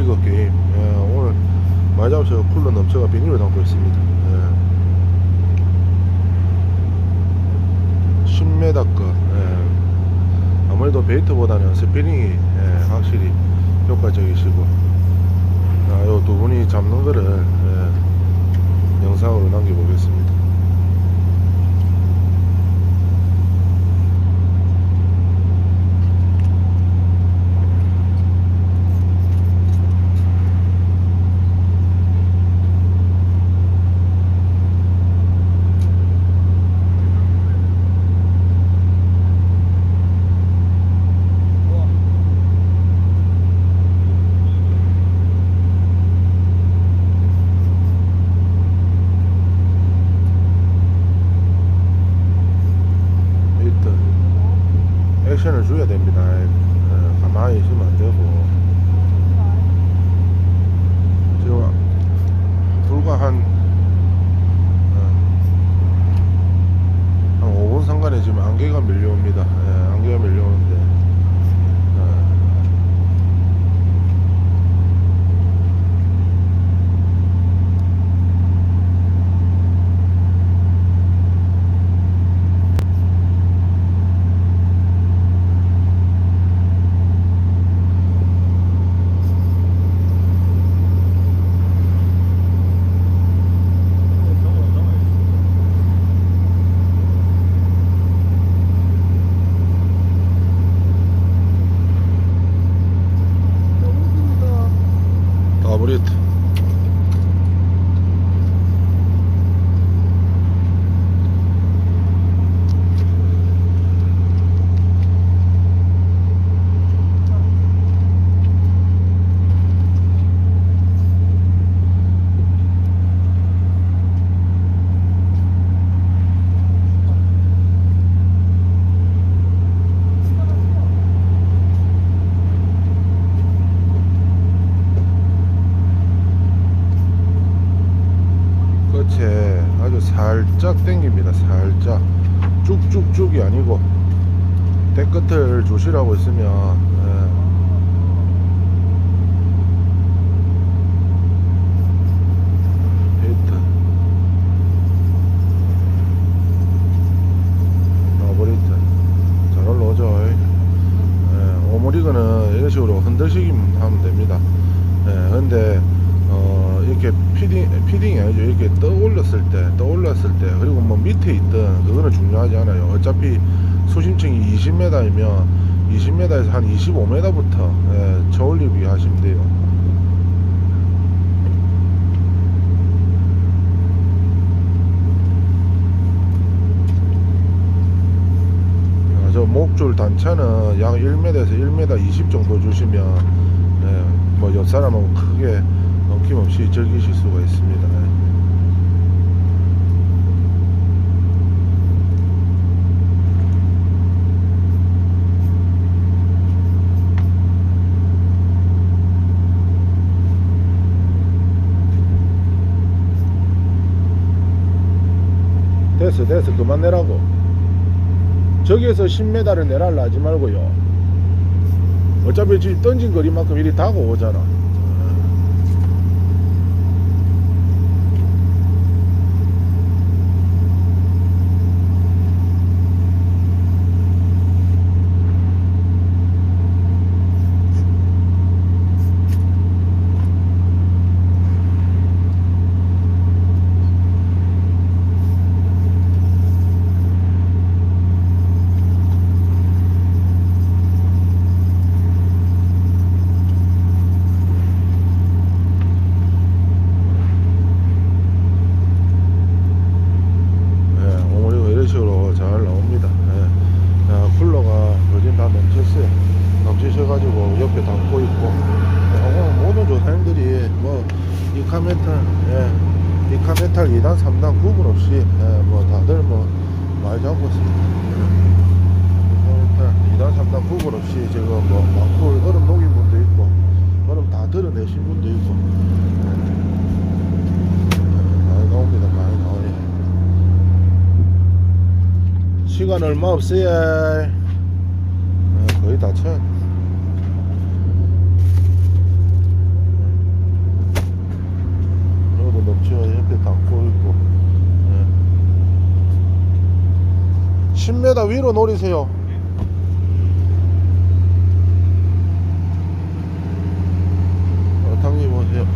리그 게임 예, 오늘 많이 잡으셔서 쿨러 넘쳐가 비닐을 담고 있습니다 예. 10m 거 예. 아무래도 베이트보다는 스피닝이 예, 확실히 효과적이시고 아, 요두 분이 잡는 거를 예, 영상으로 남겨보겠습니다 일단 액션을 줘야 됩니다. 예, 가만히 있으면 안 되고 지금 불과 한, 어, 한 5분 상간에 지금 안개가 밀려옵니다. 예, 안개가 밀려오는데 어, 다브리트 살짝 당깁니다. 살짝 쭉쭉쭉이 아니고 대끝을 조시라고 있으면 예. 올라오죠. 예, 이런 식으로 흔들시기만 하면 됩니다. 예, 근데 어, 이렇게 피딩 피딩이 아니죠. 이렇게 떠 올렸을 때, 떠 올렸을 때, 그리고 뭐 밑에 있든 그거는 중요하지 않아요. 어차피 수심층이 20m이면 20m에서 한 25m부터 예, 저올리기 하시면 돼요. 아, 저 목줄 단차는 약 1m에서 1m 20 정도 주시면 예, 뭐 옆사람하고 크게 넘김없이 즐기실 수가 있습니다. 됐어 됐어. 그만 내라고. 저기에서 10m를 내랄라 하지 말고요. 어차피 지금 던진 거리만큼 이리 다고 오잖아 예, 오므리가 이런 식으로 잘 나옵니다. 예. 야, 쿨러가 요즘 다 넘쳤어요. 넘치셔가지고 옆에 담고 있고. 예, 오늘 모든 조사님들이 뭐, 이 카메탈, 예, 이 카메탈 2단, 3단 구분 없이, 예, 뭐, 다들 뭐, 많이 잡고 있습니다. 이카메탈 2단, 3단 구분 없이 지금 뭐, 막쿨 얼음 녹인 분도 있고, 얼음 다 드러내신 분도 있고, 예, 나옵니다. 많이 나와요. 시간 얼마 없어요. 아, 거의 다 쳐. 있죠. 옆에 다 꼬이고. 10m 위로 노리세요. 어, 당기 보세요.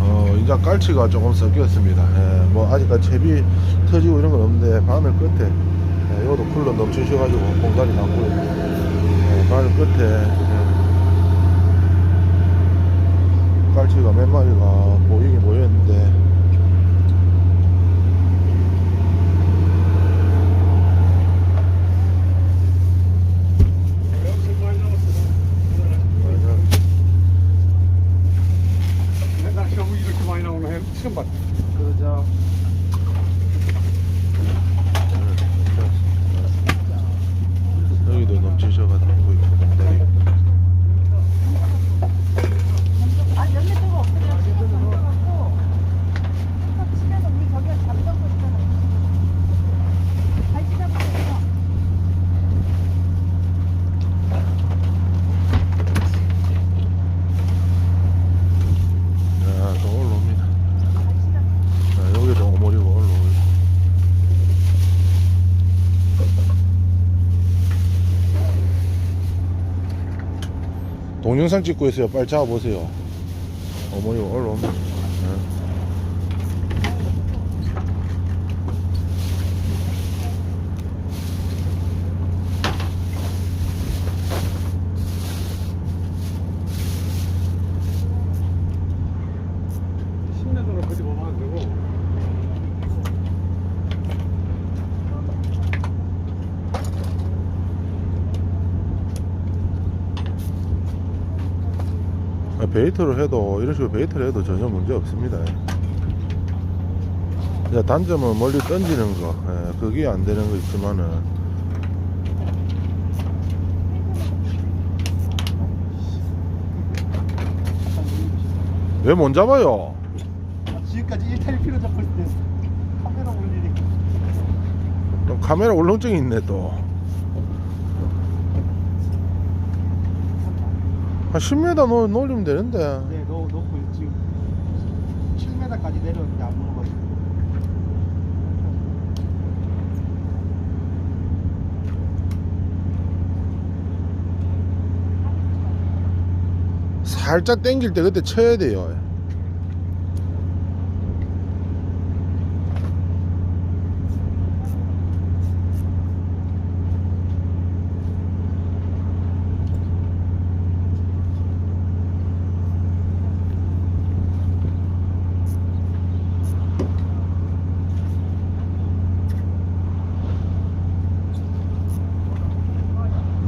어, 이제 깔치가 조금 섞였습니다. 네. 뭐, 아직까지 채비 터지고 이런 건 없는데, 바늘 끝에, 네, 요도 쿨러 넘치셔가지고 공간이 남고, 네, 바늘 끝에 예, 깔치가 몇 마리가 보이긴 보였는데 처음 봤다. 그러자 여기도 넘치셔가지고 있고 공간이 아니 연매도가 없어요. 지금 상관없고. 그래서 치면 우리 저기가 잡던 거 있잖아. 잘 찢어버렸어. 야, 또 올라옵니다. 잘 찢었어. 자, 여기도 오모리가 올라오고. 동영상 찍고 있어요. 빨리 잡아보세요. 어머니가 올라옵니다. 네. 신내도로 그지 보면 안 되고. 아, 베이트를 해도 이런 식으로 베이트를 해도 전혀 문제 없습니다. 이제 단점은 멀리 던지는 거, 예, 그게 안 되는 거 있지만은 왜 못 잡아요? 지금까지 1타일 필요 잡고 있을 때 카메라 올 일이 또 카메라 울렁증이 있네 또. 한 10m 놓, 놀리면 되는데. 네, 넣, 넣고 지금 7m까지 내려오는데 안 먹어가지고 살짝 당길 때 그때 쳐야 돼요.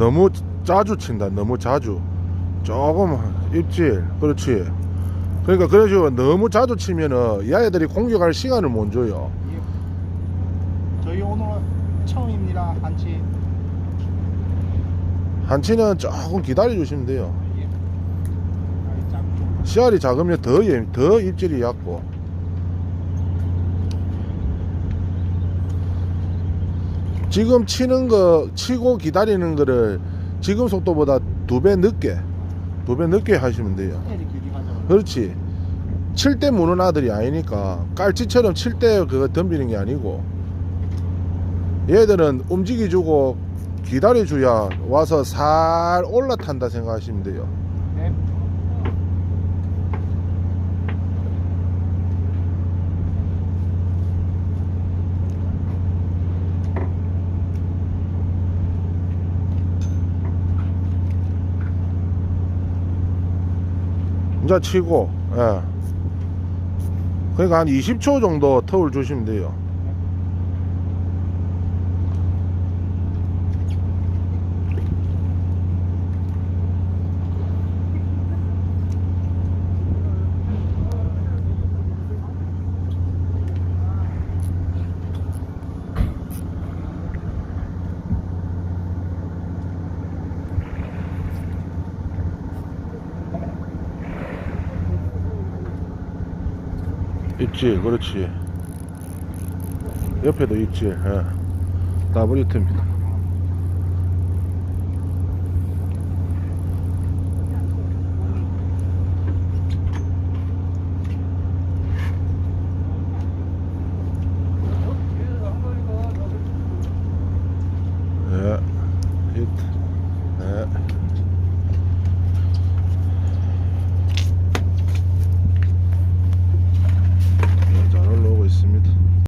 너무 자주 친다. 너무 자주. 조금 입질. 그렇지. 그러니까 식으로 너무 자주 치면은 이 아이들이 공격할 시간을 못 줘요. 예. 저희 오늘 처음입니다 한치 한치는 조금 기다려 주시면 돼요. 예. 아이, 작- 씨알이 작으면 더, 예- 더 입질이 얕고. 지금 치는 거, 치고 기다리는 거를 지금 속도보다 두 배 늦게, 두 배 늦게 하시면 돼요. 그렇지. 칠 때 무는 아들이 아니니까 깔치처럼 칠 때 그거 덤비는 게 아니고 얘들은 움직여주고 기다려줘야 와서 살 올라탄다 생각하시면 돼요. 이제 치고, 예. 그러니까 한 20초 정도 터울 주시면 돼요. 입질, 그렇지. 옆에도 입질, 예. 더블 히트입니다.